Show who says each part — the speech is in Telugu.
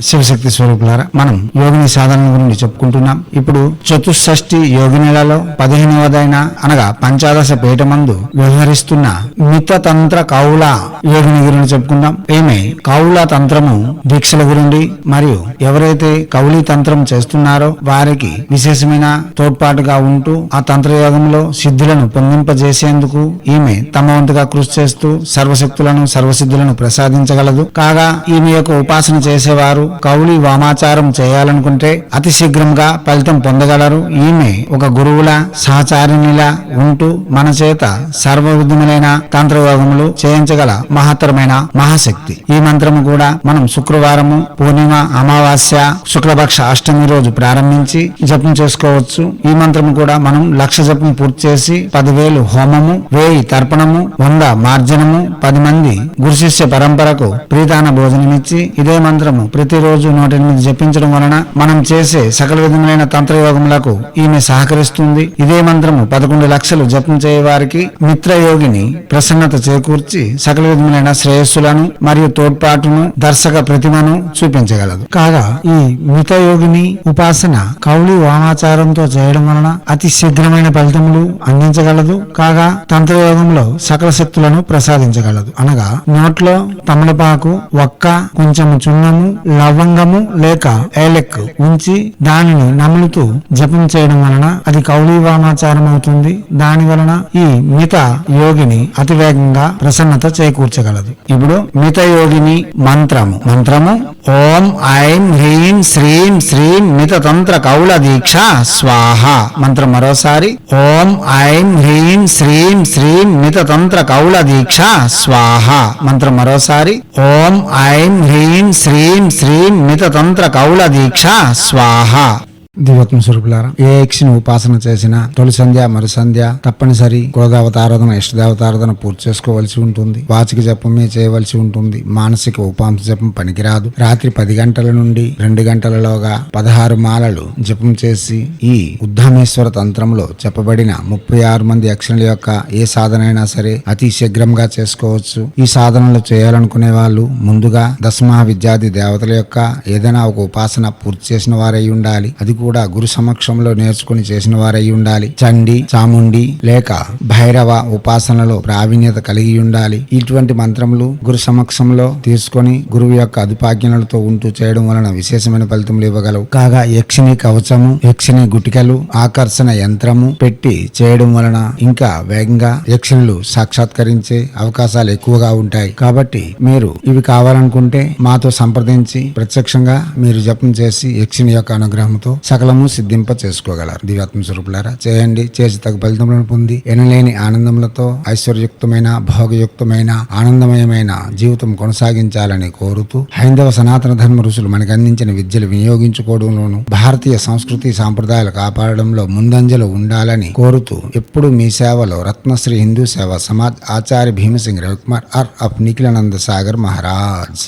Speaker 1: శివశక్తి స్వరూపులారా మనం యోగిని సాధన గురించి చెప్పుకుంటున్నాం. ఇప్పుడు చతుషష్ఠి యోగినిలలో పదిహేనవదైన అనగా పంచాదశ పీఠమందు వ్యవహరిస్తున్న మితతంత్ర కౌల యోగిని గురించి చెప్పుకుందాం. ఈమె కౌల తంత్రము దీక్షల గురించి మరియు ఎవరైతే కౌలి తంత్రం చేస్తున్నారో వారికి విశేషమైన తోడ్పాటుగా ఉంటూ ఆ తంత్రయోగంలో సిద్ధులను పొందింపజేసేందుకు ఈమె తమ వంతుగా కృషి చేస్తూ సర్వశక్తులను సర్వసిద్ధులను ప్రసాదించగలదు. కాగా ఈమె యొక్క ఉపాసన చేసేవారు కౌలి వామాచారం చేయాలనుకుంటే అతి శీఘ్రంగా ఫలితం పొందగలరు. ఈమె ఒక గురువుల సహచారిణిలా ఉంటూ మన చేత సర్వవిధములైన తంత్రయోగములు చేయించగల మహత్తరమైన మహాశక్తి. ఈ మంత్రము కూడా మనం శుక్రవారము పూర్ణిమ అమావాస్య శుక్లపక్ష అష్టమి రోజు ప్రారంభించి జపం చేసుకోవచ్చు. ఈ మంత్రము కూడా మనం లక్ష జపం పూర్తి చేసి పదివేలు హోమము వేయి తర్పణము వంద మార్జనము పది మంది గురు శిష్య పరంపరకు ప్రీతాన భోజనమిచ్చి ఇదే మంత్రము ప్రతి ప్రతిరోజు నూట ఎనిమిది జపించడం వలన మనం చేసే సకల విధములైన తంత్రయోగములకు ఈమె సహకరిస్తుంది. ఇదే మంత్రము పదకొండు లక్షలు జపం చేయవారికి మిత్రయోగిని ప్రసన్నత చేకూర్చి సకల విధములైన శ్రేయస్సులను మరియు తోడ్పాటును దర్శక ప్రతిమను చూపించగలదు. కాగా ఈ మితయోగిని ఉపాసన కౌలి వామాచారంతో చేయడం వలన అతి శీఘ్రమైన ఫలితములు అందించగలదు. కాగా తంత్రయోగంలో సకల శక్తులను ప్రసాదించగలదు. అనగా నోట్లో తమలపాకు ఒక్క కొంచెం చున్నము లవంగము లేక ఏలెక్ ఉంచి దానిని నములుతూ జపం చేయడం వలన అది కౌలి వామాచారం అవుతుంది దాని వలన ఈ మిత యోగిని అతివేగంగా ప్రసన్నత చేకూర్చగలదు. ఇప్పుడు మిత యోగిని మంత్రము. మంత్రము ఓం ఐం హ్రీం శ్రీం శ్రీం మిత తంత్ర కౌల దీక్ష స్వాహ. మంత్రం మరోసారి. ఓం ఐం హ్రీం శ్రీం శ్రీం మిత తంత్ర కౌల దీక్ష స్వాహ. మంత్రం మరోసారి. ఓం ఐం హ్రీం శ్రీం శ్రీం మిత కౌళ దీక్ష స్వాహ. దివత్మ స్వరూపులారా. ఏ యక్షిని ఉపాసన చేసినా తొలి సంధ్య మరు సంధ్య తప్పనిసరి కులదేవతారాధన ఇష్టదేవతారాధన పూర్తి చేసుకోవలసి ఉంటుంది. వాచిక జపమే చేయవలసి ఉంటుంది. మానసిక ఉపాంశ జపం పనికిరాదు. రాత్రి పది గంటల నుండి రెండు గంటలలోగా పదహారు మాలలు జపం చేసి ఈ ఉద్ధమేశ్వర తంత్రంలో చెప్పబడిన ముప్పై ఆరు మంది యక్షుల యొక్క ఏ సాధన అయినా సరే అతి శీఘ్రంగా చేసుకోవచ్చు. ఈ సాధనలు చేయాలనుకునే వాళ్ళు ముందుగా దశమహా విద్యాది దేవతల యొక్క ఏదైనా ఒక ఉపాసన పూర్తి చేసిన వారై ఉండాలి. అది కూడా గురు సమక్షంలో నేర్చుకుని చేసిన వారై ఉండాలి. చండి చాముండి లేక భైరవ ఉపాసనలో ప్రావీణ్యత కలిగి ఉండాలి. ఇటువంటి మంత్రములు గురు సమక్షంలో తీసుకొని గురువు యొక్క అదుపాజ్ఞలతో ఉంటూ చేయడం వలన విశేషమైన ఫలితములు ఇవ్వగలవు. కాగా యక్షిని కవచము యక్షిని గుటికలు ఆకర్షణ యంత్రము పెట్టి చేయడం వలన ఇంకా వేగంగా యక్షిణులు సాక్షాత్కరించే అవకాశాలు ఎక్కువగా ఉంటాయి. కాబట్టి మీరు ఇవి కావాలనుకుంటే మాతో సంప్రదించి ప్రత్యక్షంగా మీరు జపం చేసి యక్షిని యొక్క అనుగ్రహంతో సకలము సిద్ధింప చేసుకోగలరు దివ్యాత్మ స్వరూపులారా చేయండి. చేసి తగు ఫలితములను పొంది ఎనలేని ఆనందములతో ఐశ్వర్యయుక్తమైన భోగయుక్తమైన ఆనందమయమైన జీవితం కొనసాగించాలని కోరుతూ హైందవ సనాతన ధర్మ ఋషులు మనకు అందించిన విద్యలు వినియోగించుకోవడంలోను భారతీయ సంస్కృతి సాంప్రదాయాలు కాపాడడంలో ముందంజలో ఉండాలని కోరుతూ ఎప్పుడు మీ సేవలో రత్నశ్రీ హిందూ సేవ సమాజ్ ఆచార్య భీమసింగ్ రవికుమార్ ఆర్. ఆఫ్ నిఖిలానంద సాగర్ మహారాజ్.